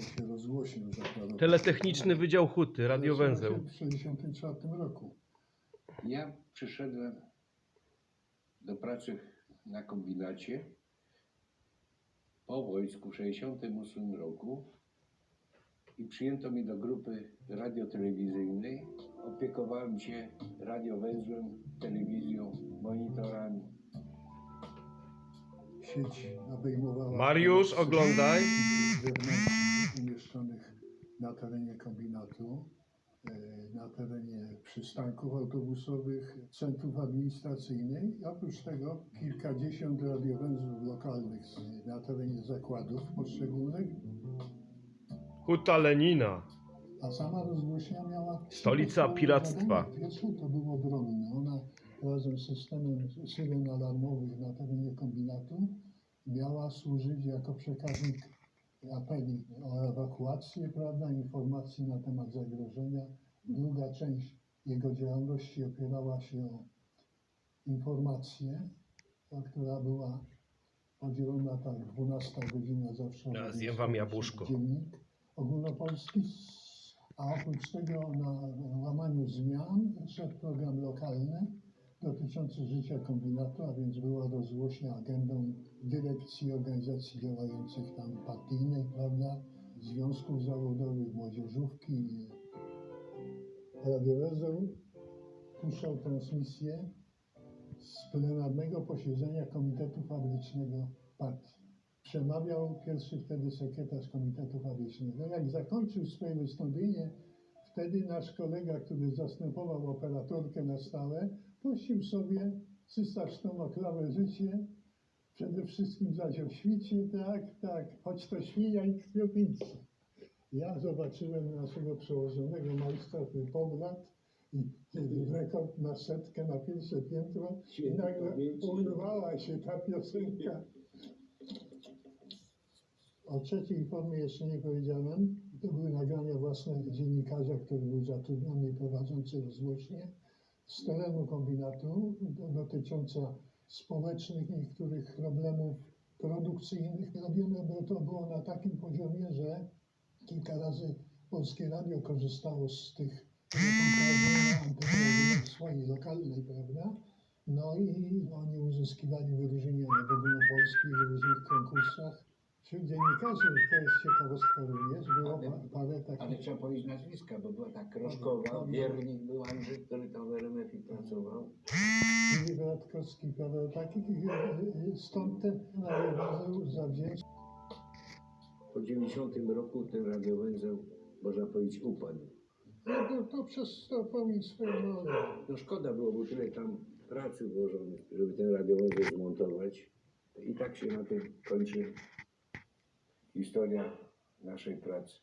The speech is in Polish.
się zakładową. Teletechniczny Wydział Huty, radiowęzeł. W 1964 roku. Ja przyszedłem do pracy na kombinacie po wojsku w 1968 roku i przyjęto mnie do grupy radiotelewizyjnej. Opiekowałem się radiowęzłem, telewizją, monitorami. Sieć obejmowała... Mariusz, oglądaj. Na terenie kombinatu, e, na terenie przystanków autobusowych, centrów administracyjnych. I Oprócz tego kilkadziesiąt radiowęzłów lokalnych na terenie zakładów poszczególnych, Huta Lenina. a sama rozgłośnia miała... Stolica piractwa. Pierwsze to było obronne. Ona razem z systemem syren alarmowych na terenie kombinatu miała służyć jako przekaźnik apeli o ewakuację, prawda, informacji na temat zagrożenia. Druga część jego działalności opierała się o informację, która była podzielona tak, 12 godzina zawsze. Ja zjem wam jabłuszko. Dziennik ogólnopolski, a oprócz tego na łamaniu zmian szedł program lokalny dotyczący życia kombinatu, a więc była rozgłośnia agendą dyrekcji organizacji działających tam partyjnej, prawda, związków zawodowych, młodzieżówki. Radiowezeł puszczał transmisję z plenarnego posiedzenia Komitetu Fabrycznego Partii. Przemawiał pierwszy wtedy sekretarz Komitetu Fabrycznego. Jak zakończył swoje wystąpienie, wtedy nasz kolega, który zastępował operatorkę na stałe, puścił sobie 300 oklawe życie. Przede wszystkim zaś o świcie, tak, tak, choć to świnia i krwiopijca. Ja zobaczyłem naszego przełożonego majstra pogląd i kiedy rekord na setkę na pierwsze piętro i nagle urwała się ta piosenka. O trzeciej formie jeszcze nie powiedziałem. To były nagrania własne dziennikarza, który był zatrudniony i prowadzący rozgłośnie z terenu kombinatu do, dotycząca społecznych niektórych problemów produkcyjnych. Robione to było na takim poziomie, że kilka razy Polskie Radio korzystało z tych reportaży antenowych swojej lokalnej, prawda? No i oni uzyskiwali wyróżnienia w ogólnopolskich w różnych konkursach. Wśród dziennikarzy, to jest ciekawostka również, było Ale- pa- parę takich... Ale trzeba powiedzieć nazwiska, bo była ta Kroszkowa, Wiernik był Andrzej, który tam w RMF-ie pracował. Filip Radkowski, prawda, takich, stąd te radiowezeł zawzięcie. Po 90 roku ten radiowęzeł, można powiedzieć, upadł. No to, przez to pełni swoją rolę. No szkoda było, bo tyle tam pracy włożonych, żeby ten radiowęzeł zmontować. I tak się na tym kończy historia naszej pracy.